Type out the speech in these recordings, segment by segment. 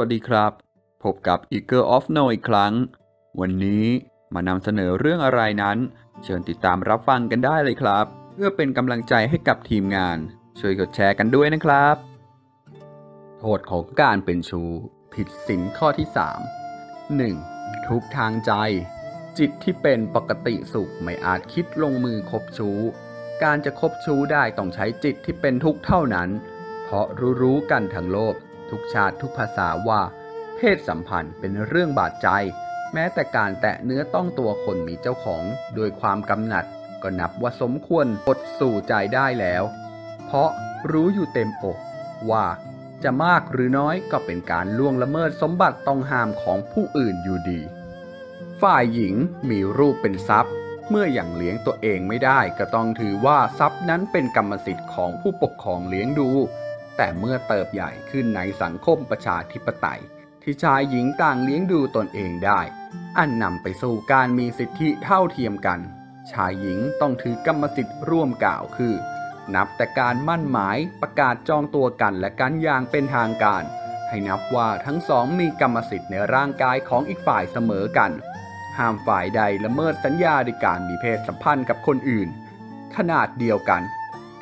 วัสดีครับ พบกับ Eagle of No อีกครั้ง วันนี้มานำเสนอเรื่องอะไรนั้น เชิญติดตามรับฟังกันได้เลยครับ เพื่อเป็นกำลังใจให้กับทีมงาน ช่วยกดแชร์กันด้วยนะครับ โทษของการเป็นชู ผิดศีลข้อที่ 3 1. ทุกทางใจ จิตที่เป็นปกติสุขไม่อาจคิดลงมือคบชู้ การจะคบชู้ได้ต้องใช้จิตที่เป็นทุกข์เท่านั้น เพราะรู้ๆกันทั้งโลก ทุกชาติทุกภาษาว่า เพศสัมพันธ์เป็นเรื่องบาดใจ แม้แต่การแตะเนื้อต้องตัวคนมีเจ้าของโดยความกำหนัด ก็นับว่าสมควรอดสู่ใจได้แล้ว เพราะรู้อยู่เต็มอกว่าจะมากหรือน้อยก็เป็นการล่วงละเมิดสมบัติต้องห้ามของผู้อื่นอยู่ดี ฝ่ายหญิงมีรูปเป็นทรัพย์ เมื่ออย่างเลี้ยงตัวเองไม่ได้ก็ต้องถือว่าทรัพย์นั้นเป็นกรรมสิทธิ์ของผู้ปกครองเลี้ยงดู แต่เมื่อเติบใหญ่ขึ้นในสังคมประชาธิปไตย ที่ชายหญิงต่างเลี้ยงดูตนเองได้ อันนำไปสู่การมีสิทธิเท่าเทียมกัน ชายหญิงต้องถือกรรมสิทธิ์ร่วมกล่าวคือ นับแต่การมั่นหมายประกาศจองตัวกันและกันอย่างเป็นทางการ ให้นับว่าทั้งสองมีกรรมสิทธิ์ในร่างกายของอีกฝ่ายเสมอกัน ห้ามฝ่ายใดละเมิดสัญญาด้วยการมีเพศสัมพันธ์กับคนอื่น ขนาดเดียวกัน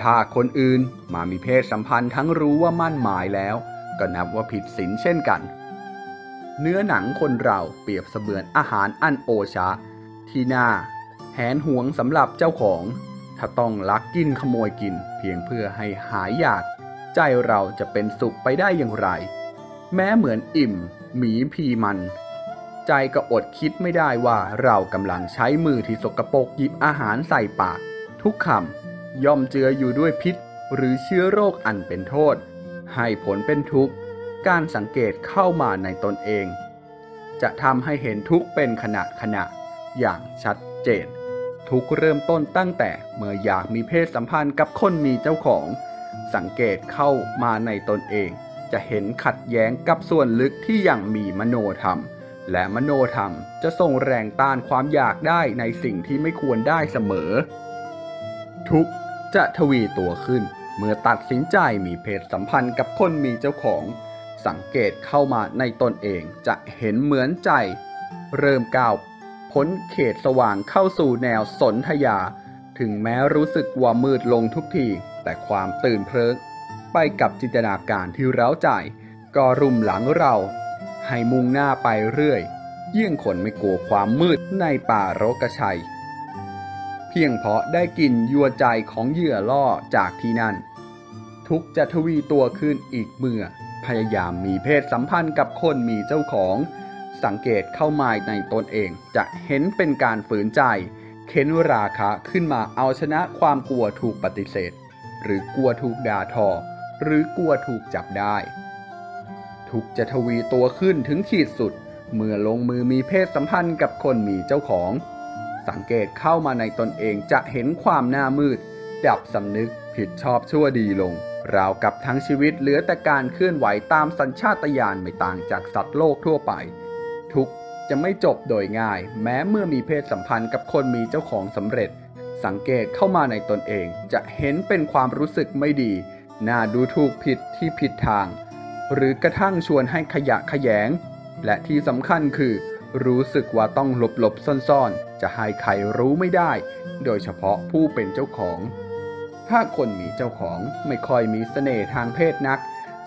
ถ้าคนอื่นมามีเพศสัมพันธ์ทั้งรู้ว่ามั่นหมายแล้ว ก็นับว่าผิดศีลเช่นกัน เนื้อหนังคนเราเปรียบเสมือนอาหารอันโอชะ ที่น่าแหนหวงสำหรับเจ้าของ ถ้าต้องลักกินขโมยกิน เพียงเพื่อให้หายอยาก ใจเราจะเป็นสุขไปได้อย่างไร แม้เหมือนอิ่ม หมีพีมัน ใจก็อดคิดไม่ได้ว่าเรากำลังใช้มือที่สกปรกหยิบอาหารใส่ปาก ทุกคำ ย่อมเจืออยู่ด้วยพิษหรือเชื้อโรคอันเป็นโทษ ให้ผลเป็นทุกข์ การสังเกตเข้ามาในตนเอง จะทำให้เห็นทุกข์เป็นขณะขณะอย่างชัดเจน ทุกเริ่มต้นตั้งแต่เมื่ออยากมีเพศสัมพันธ์กับคนมีเจ้าของ สังเกตเข้ามาในตนเอง จะเห็นขัดแย้งกับส่วนลึกที่ยังมีมโนธรรม และมโนธรรมจะส่งแรงต้านความอยากได้ในสิ่งที่ไม่ควรได้เสมอ ทุก จะทวีตัวขึ้น เมื่อตัดสินใจมีเพศสัมพันธ์กับคนมีเจ้าของ สังเกตเข้ามาในตนเองจะเห็นเหมือนใจ เริ่มก้าวพ้นเขตสว่างเข้าสู่แนวสนธยา ถึงแม้รู้สึกว่ามืดลงทุกที แต่ความตื่นเพลิงไปกับจินตนาการที่เร้าใจ ก็รุมหลังเรา ให้มุ่งหน้าไปเรื่อย เยี่ยงคนไม่กลัวความมืดในป่ารกชัย เพียงเพราะได้กลิ่นยัวใจของเหยื่อล่อจากที่นั่น ทุกจะทวีตัวขึ้นอีกเมื่อ พยายามมีเพศสัมพันธ์กับคนมีเจ้าของ สังเกตเข้ามาในตนเองจะเห็นเป็นการฝืนใจ เค้นราคะขึ้นมาเอาชนะความกลัวถูกปฏิเสธ หรือกลัวถูกด่าทอ หรือกลัวถูกจับได้ ทุกจะทวีตัวขึ้นถึงขีดสุด เมื่อลงมือมีเพศสัมพันธ์กับคนมีเจ้าของ สังเกตเข้ามาในตนเองจะเห็นความหน้ามืด ดับสำนึกผิดชอบชั่วดีลง ราวกับทั้งชีวิตเหลือแต่การเคลื่อนไหวตามสัญชาตญาณไม่ต่างจากสัตว์โลกทั่วไป ทุกจะไม่จบโดยง่าย แม้เมื่อมีเพศสัมพันธ์กับคนมีเจ้าของสำเร็จ สังเกตเข้ามาในตนเอง จะเห็นเป็นความรู้สึกไม่ดีน่าดูถูกผิดที่ผิดทาง หรือกระทั่งชวนให้ขยะขยง และที่สำคัญคือ รู้สึกว่าต้องหลบหลบๆซ่อนๆ จะให้ใครรู้ไม่ได้ โดยเฉพาะผู้เป็นเจ้าของ ถ้าคนมีเจ้าของไม่ค่อยมีเสน่ห์ทางเพศนัก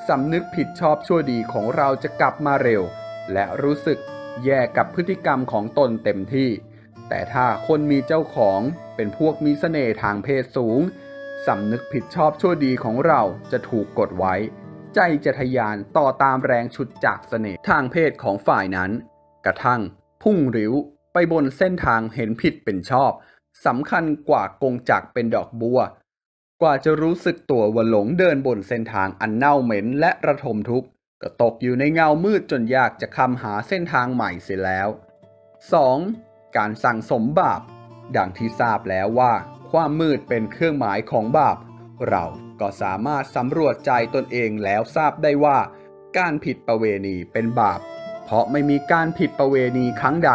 สำนึกผิดชอบชั่วดีของเราจะกลับมาเร็ว และรู้สึกแย่กับพฤติกรรมของตนเต็มที่ แต่ถ้าคนมีเจ้าของเป็นพวกมีเสน่ห์ทางเพศสูงสำนึกผิดชอบชั่วดีของเราจะถูกกดไว้ ใจจะทะยานต่อตามแรงฉุดจากเสน่ห์ทางเพศของฝ่ายนั้น กระทั่งพุ่งริ้วไปบนเส้นทางเห็นผิดเป็นชอบสำคัญกว่ากงจักเป็นดอกบัว กว่าจะรู้สึกตัวว่าหลงเดินบนเส้นทางอันเน่าเหม็นและระทมทุกข์ก็ตกอยู่ในเงามืดจนยากจะคำหาเส้นทางใหม่เสียแล้ว 2. การสั่งสมบาป ดังที่ทราบแล้วว่า ความมืดเป็นเครื่องหมายของบาป เราก็สามารถสำรวจใจตนเองแล้วทราบได้ว่า การผิดประเวณีเป็นบาป เพราะไม่มีการผิดประเวณีครั้งใด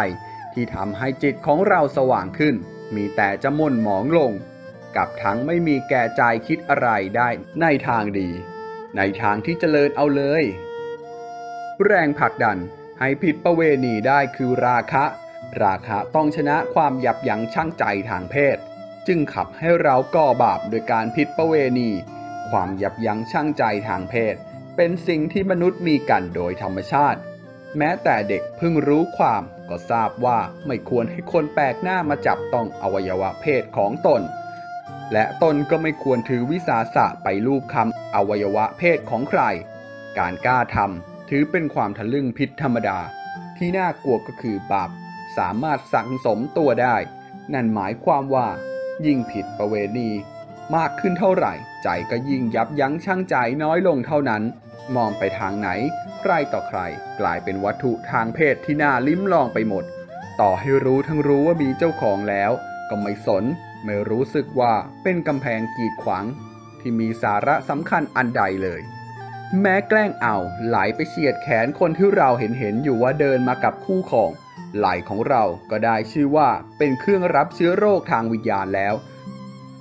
ที่ทำให้จิตของเราสว่างขึ้น มีแต่จะม่นหมองลง กับทั้งไม่มีแก่ใจคิดอะไรได้ในทางดี ในทางที่เจริญเอาเลย แรงผลักดันให้ผิดประเวณีได้คือราคะ ราคะต้องชนะความยับยั้งชั่งใจทางเพศ จึงขับให้เราก่อบาปโดยการผิดประเวณี ความยับยั้งชั่งใจทางเพศ เป็นสิ่งที่มนุษย์มีกันโดยธรรมชาติ แม้แต่เด็กเพิ่งรู้ความก็ทราบว่าไม่ควรให้คนแปลกหน้ามาจับต้องอวัยวะเพศของตน และตนก็ไม่ควรถือวิสาสะไปลูบคำอวัยวะเพศของใคร การกล้าทำถือเป็นความทะลึ่งผิดธรรมดา ที่น่ากลัวก็คือบาปสามารถสังสมตัวได้ นั่นหมายความว่า ยิ่งผิดประเวณี มากขึ้นเท่าไหร่ ใจก็ยิ่งยับยั้งชั่งใจน้อยลงเท่านั้น มองไปทางไหน ใครต่อใคร กลายเป็นวัตถุทางเพศที่น่าลิ้มลองไปหมด ต่อให้รู้ทั้งรู้ว่ามีเจ้าของแล้ว ก็ไม่สน ไม่รู้สึกว่าเป็นกำแพงกีดขวาง ที่มีสาระสำคัญอันใดเลย แม้แกล้งเอาไหลไปเฉียดแขนคนที่เราเห็นเห็นอยู่ว่าเดินมากับคู่ของไหลของเราก็ได้ชื่อว่าเป็นเครื่องรับเชื้อโรคทางวิญญาณแล้ว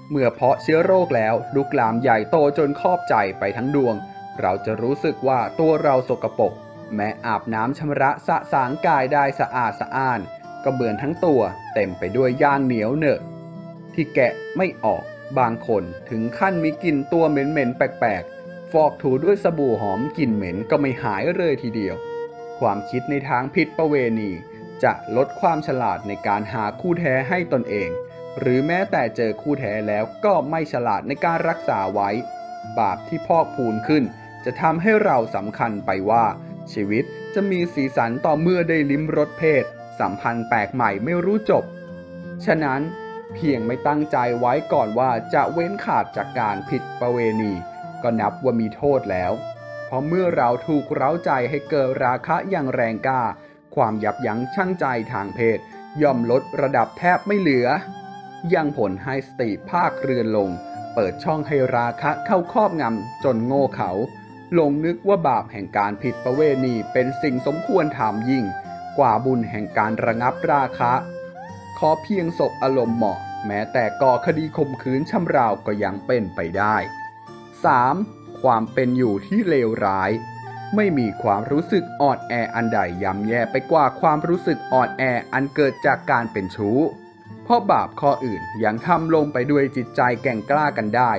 เมื่อเพาะเชื้อโรคแล้วลุกลามใหญ่โตจนครอบใจไปทั้งดวง เราจะรู้สึกว่าตัวเราสกปรกแม้อาบน้ำชำระสะสางกายได้สะอาดสะอ้าน ก็เบือนทั้งตัวเต็มไปด้วยย่างเหนียวเหนอะที่แกะไม่ออกบางคนถึงขั้นมีกลิ่นตัวเหม็นๆแปลกๆ ฟอกถูด้วยสบู่หอมกลิ่นเหม็นก็ไม่หายเลยทีเดียว ความคิดในทางผิดประเวณี จะลดความฉลาดในการหาคู่แท้ให้ตนเอง หรือแม้แต่เจอคู่แท้แล้วก็ไม่ฉลาดในการรักษาไว้ บาปที่พอกพูนขึ้น จะทำให้เราสำคัญไปว่า ชีวิตจะมีสีสันต่อเมื่อได้ลิ้มรสเพศ สัมพันธ์แปลกใหม่ไม่รู้จบ ฉะนั้นเพียงไม่ตั้งใจไว้ก่อนว่าจะเว้นขาดจากการผิดประเวณี ก็นับว่ามีโทษแล้ว เพราะเมื่อเราถูกเร้าใจให้เกิดราคะอย่างแรงกล้า ความยับยั้งชั่งใจทางเพศ ย่อมลดระดับแทบไม่เหลือ ยังผลให้สติภาคเรือนลง เปิดช่องให้ราคะเข้าครอบงำจนโง่เขา ลงนึกว่าบาปแห่งการผิดประเวณีเป็นสิ่งสมควรทำยิ่ง กว่าบุญแห่งการระงับราคะ ขอเพียงศพอารมณ์เหมาะ แม้แต่ก่อคดีข่มขืนช่ำราวก็ยังเป็นไปได้ 3. ความเป็นอยู่ที่เลวร้าย ไม่มีความรู้สึกอ่อนแออันใดย่ำแย่ไปกว่าความรู้สึกอ่อนแออันเกิดจากการเป็นชู้ เพราะบาปข้ออื่นยังทำลงไปด้วยจิตใจแก่งกล้ากันได้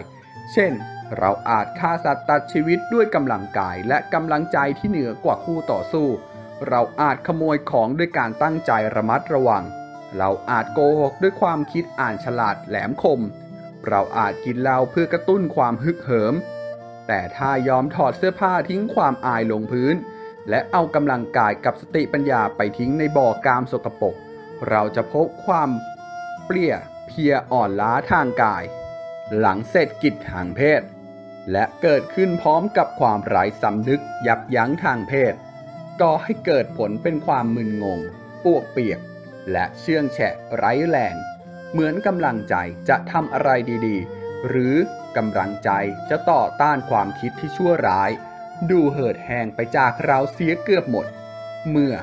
เช่น เราอาจฆ่าสัตว์ตัดชีวิตด้วยกำลังกายและกำลังใจที่เหนือกว่าคู่ต่อสู้ เราอาจขโมยของด้วยการตั้งใจระมัดระวัง เราอาจโกหกด้วยความคิดอ่านฉลาดแหลมคม เราอาจกินเหล้าเพื่อกระตุ้นความฮึกเหิม แต่ถ้ายอมถอดเสื้อผ้าทิ้งความอายลงพื้น และเอากำลังกายกับสติปัญญาไปทิ้งในบ่อกามสกปรกเราจะพบความเปรี้ยเพียอ่อนล้าทางกาย หลังเสร็จกิจทางเพศ และเกิดขึ้นพร้อมกับความไร้สำนึกยับยั้งทางเพศก็ให้เกิดผลเป็นความมึนงงปวกเปียก และเชื่องแฉะไร้แรงเหมือนกำลังใจจะทำอะไรดีๆ หรือกำลังใจจะต่อต้านความคิดที่ชั่วร้าย ดูเหิดแหงไปจากเราเสียเกือบหมด เมื่อ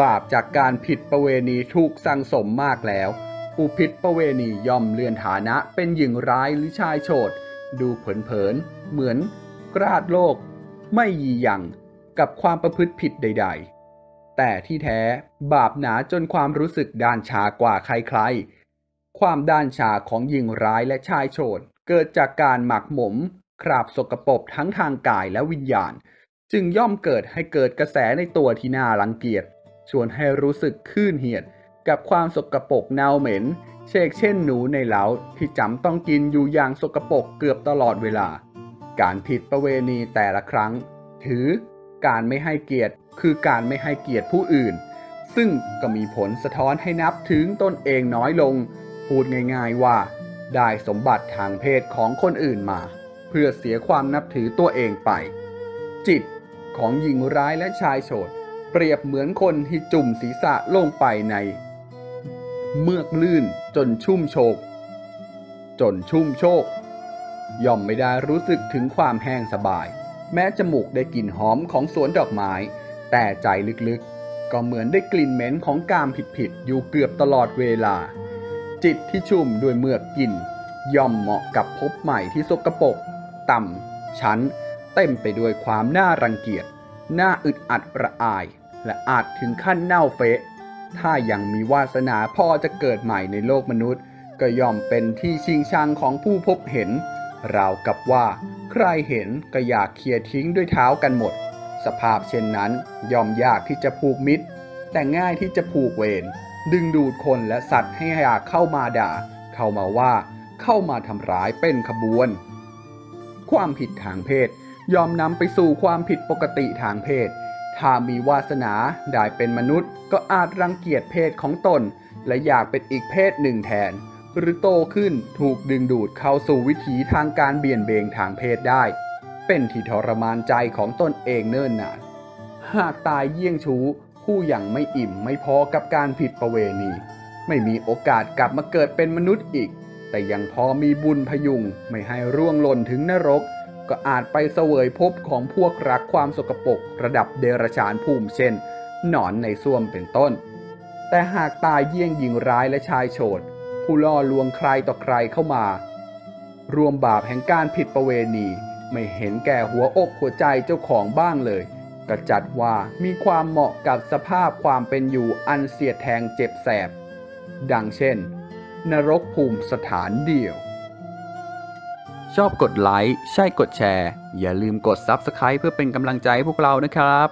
บาปจากการผิดประเวณีถูกสั่งสมมากแล้วผู้ผิดประเวณีย่อมเลื่อนฐานะเป็นหญิงร้ายหรือชายโฉดดูเผินๆ เหมือนกราดโลก ไม่ยีหยังกับความประพฤติผิดใด ๆ แต่ที่แท้บาปหนาจนความรู้สึกด้านชากว่าใครๆ ความด้านชาของหญิงร้ายและชายโฉดเกิดจากการหมักหมม คราบสกปรกทั้งทางกายและวิญญาณ จึงย่อมเกิดให้เกิดกระแสในตัวที่น่ารังเกียจชวนให้รู้สึกคลื่นเหียดกับความสกปรกเน่าเหม็น เชกเช่นหนูในเล้าที่จำต้องกินอยู่อย่างสกปรกเกือบตลอดเวลา การผิดประเวณีแต่ละครั้ง ถือการไม่ให้เกียรติคือการไม่ให้เกียรติผู้อื่น ซึ่งก็มีผลสะท้อนให้นับถึงตนเองน้อยลง พูดง่ายๆว่า ได้สมบัติทางเพศของคนอื่นมา เพื่อเสียความนับถือตัวเองไป จิตของหญิงร้ายและชายโฉดเปรียบเหมือนคนที่จุ่มศีรษะลงไปใน เมือกลื่นจนชุ่มโชก จนชุ่มโชก ย่อมไม่ได้รู้สึกถึงความแห้งสบาย แม้จมูกได้กลิ่นหอมของสวนดอกไม้ แต่ใจลึกๆ ก็เหมือนได้กลิ่นเหม็นของกามผิดๆ อยู่เกือบตลอดเวลา จิตที่ชุ่มด้วยเมือกกลิ่น ย่อมเหมาะกับภพใหม่ที่สกปรกต่ำชั้น เต็มไปด้วยความน่ารังเกียจน่าอึดอัดระอาย และอาจถึงขั้นเน่าเฟะ ถ้ายังมีวาสนาพอจะเกิดใหม่ในโลกมนุษย์ ก็ย่อมเป็นที่ชิงชังของผู้พบเห็น ราวกับว่า ใครเห็นก็อยากเคลียร์ทิ้งด้วยเท้ากันหมด สภาพเช่นนั้นย่อมยากที่จะผูกมิตร แต่ง่ายที่จะผูกเวรดึงดูดคนและสัตว์ให้อยากเข้ามาด่า เข้ามาว่า เข้ามาทำร้ายเป็นขบวน ความผิดทางเพศยอมนำไปสู่ความผิดปกติทางเพศ ถ้ามีวาสนาได้เป็นมนุษย์ ก็อาจรังเกียจเพศของตน และอยากเป็นอีกเพศหนึ่งแทน หรือโตขึ้นถูกดึงดูดเข้าสู่วิถีทางการเบี่ยนเบงทางเพศได้ เป็นที่ทรมานใจของตนเองเนิ่นนาน หากตายเยี่ยงชู้ผู้ยังไม่อิ่มไม่พอกับการผิดประเวณี ไม่มีโอกาสกลับมาเกิดเป็นมนุษย์อีก แต่ยังพอมีบุญพยุงไม่ให้ร่วงหล่นถึงนรก ก็อาจไปเสวยภพของพวกรักความสกปรกระดับเดรัจฉานภูมิเช่น หนอนในส้วมเป็นต้น แต่หากตายเยี่ยงหญิงร้ายและชายโฉด ผู้ล่อลวงใครต่อใครเข้ามา รวมบาปแห่งการผิดประเวณี ไม่เห็นแก่หัวอกหัวใจเจ้าของบ้างเลยก็จัดว่ามีความเหมาะกับสภาพความเป็นอยู่อันเสียดแทงเจ็บแสบ ดังเช่น นรกภูมิสถานเดียว ชอบกดไลค์ ใช่กดแชร์ อย่าลืมกด Subscribe เพื่อเป็นกำลังใจให้พวกเรานะครับ